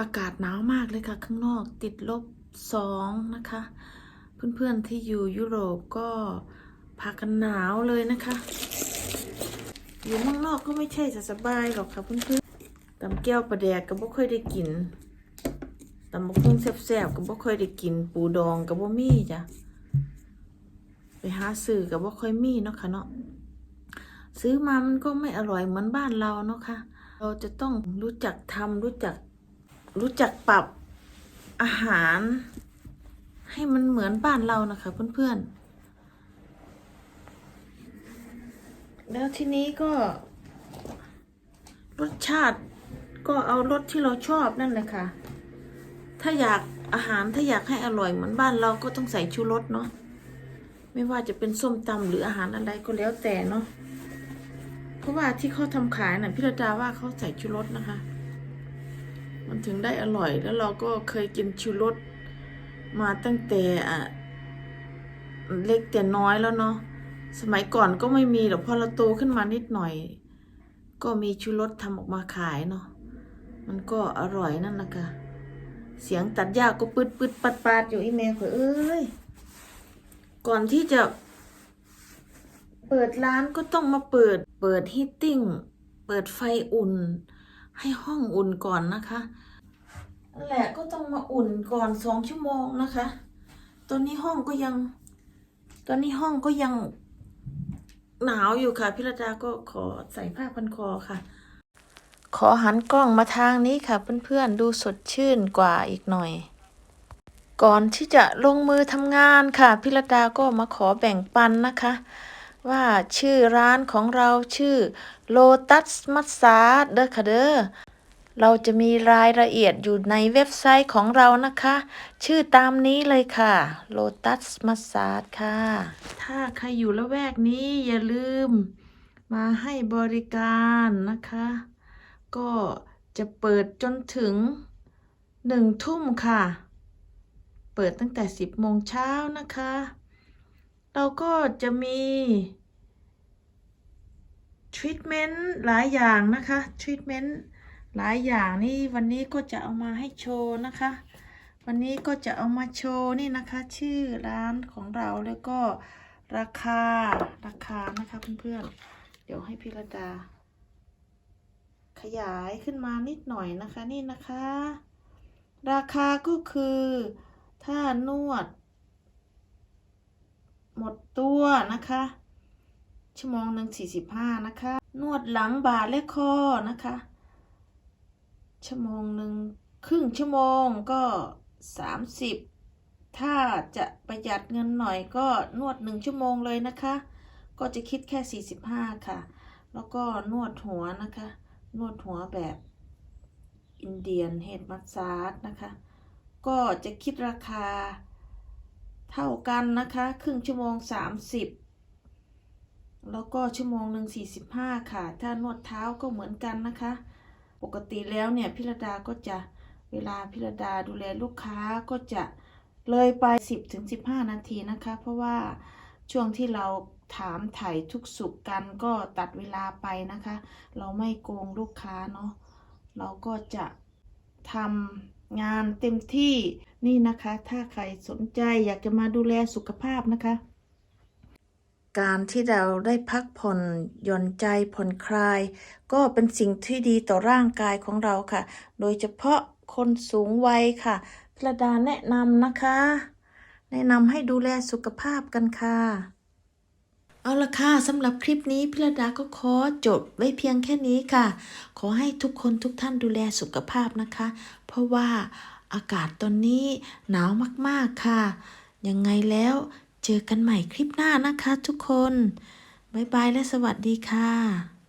อากาศหนาวมากเลยค่ะ ข้างนอกติดลบสองนะคะ เพื่อนๆที่อยู่ยุโรปก็พากันหนาวเลยนะคะ อยู่ข้างนอกก็ไม่ใช่จะสบายหรอกค่ะเพื่อนๆตำแก้วปลาแดกก็บ่ค่อยได้กินตำบักหุ่งแซ่บๆก็บ่ค่อยได้กิน ปูดองก็บ่มีจ้ะไปหาซื้อก็บ่ค่อยมีเนาะค่ะเนาะซื้อมามันก็ไม่อร่อยเหมือนบ้านเราเนาะค่ะเราจะต้องรู้จักทำรู้จัก รู้จักปรับอาหาร ให้มันเหมือนบ้านเรานะคะ เพื่อนๆ แล้วทีนี้ก็ รสชาติก็เอารสที่เราชอบนั่นแหละค่ะ ถ้าอยากอาหารถ้าอยากให้อร่อยเหมือนบ้านเราก็ต้องใส่ชูรสเนาะไม่ว่าจะเป็นส้มตำหรืออาหารอะไรก็แล้วแต่เนาะเพราะว่าที่เขาทำขายน่ะพี่ระดาว่าเขาใส่ชูรสนะคะ มันถึงได้อร่อย แล้วเราก็เคยกินชูรสมาตั้งแต่อะเล็กแต่น้อยแล้วเนาะสมัยก่อนก็ไม่มีหรอกพอเราโตขึ้นมานิดหน่อย ก็มีชูรสทำออกมาขายเนาะมันก็อร่อยนั่นแหละค่ะเสียงตัดหญ้าก็ปืดปืดปัดปาดอยู่อีเมลเอ้ยก่อนที่จะเปิดร้านก็ต้องมาเปิด เปิดฮีตติ้ง เปิดไฟอุ่น ให้ห้องอุ่นก่อนนะคะแหละก็ต้องมาอุ่นก่อนสองชั่วโมงนะคะ ตอนนี้ห้องก็ยัง ตอนนี้ห้องก็ยังหนาวอยู่ค่ะพิรดาก็ขอใส่ผ้าพันคอค่ะ ขอหันกล้องมาทางนี้ค่ะ เพื่อนๆดูสดชื่นกว่าอีกหน่อย ก่อนที่จะลงมือทำงานค่ะพิรดาก็มาขอแบ่งปันนะคะ ว่าชื่อร้านของเราชื่อ Lotus Massage เด้อค่ะเด้อเราจะมีรายละเอียดอยู่ในเว็บไซต์ของเรานะคะ ชื่อตามนี้เลยค่ะ Lotus Massage ค่ะ ถ้าใครอยู่ละแวกนี้อย่าลืมมาให้บริการนะคะ ก็จะเปิดจนถึงหนึ่งทุ่มค่ะ เปิดตั้งแต่10โมงเช้านะคะ เราก็จะมีทรีทเมนต์หลายอย่างนะคะทรีทเมนต์หลายอย่างนี่วันนี้ก็จะเอามาให้โชว์นะคะ วันนี้ก็จะเอามาโชว์นี่นะคะ ชื่อร้านของเราแล้วก็ราคาราคานะคะเพื่อนๆเดี๋ยวให้พิรดา ขยายขึ้นมานิดหน่อยนะคะนี่นะคะ ราคาก็คือถ้านวด หมดตัวนะคะ ชั่วโมงหนึ่งสี่สิบห้านะคะ นวดหลังบ่าและคอนะคะ ชั่วโมงหนึ่งครึ่งชั่วโมงก็สามสิบถ้าจะประหยัดเงินหน่อยก็นวดหนึ่งชั่วโมงเลยนะคะ ก็จะคิดแค่สี่สิบห้าค่ะ แล้วก็นวดหัวนะคะ นวดหัวแบบอินเดียนเฮดมัสซาจนะคะ ก็จะคิดราคา เท่ากันนะคะ ครึ่งชั่วโมง 30 แล้วก็ชั่วโมงหนึ่ง45 ค่ะ ถ้านวดเท้าก็เหมือนกันนะคะ ปกติแล้วเนี่ยพิรดาก็จะเวลาพิรดาดูแลลูกค้าก็จะเลยไป 10ถึง15 นาทีนะคะ เพราะว่าช่วงที่เราถามไถ่ทุกสุขกันก็ตัดเวลาไปนะคะ เราไม่โกงลูกค้าเนาะเราก็จะทำงานเต็มที่ นี่นะคะ ถ้าใครสนใจอยากจะมาดูแลสุขภาพนะคะ การที่เราได้พักผ่อนหย่อนใจผ่อนคลาย ก็เป็นสิ่งที่ดีต่อร่างกายของเราค่ะ โดยเฉพาะคนสูงวัยค่ะพระดาแนะนำนะคะ แนะนำให้ดูแลสุขภาพกันค่ะเอาละค่ะสำหรับคลิปนี้พิรดาก็ขอจบไว้เพียงแค่นี้ค่ะ ขอให้ทุกคนทุกท่านดูแลสุขภาพนะคะ เพราะว่า อากาศตอนนี้หนาวมากๆค่ะ ยังไงแล้วเจอกันใหม่คลิปหน้านะคะทุกคน บ๊ายบายและสวัสดีค่ะ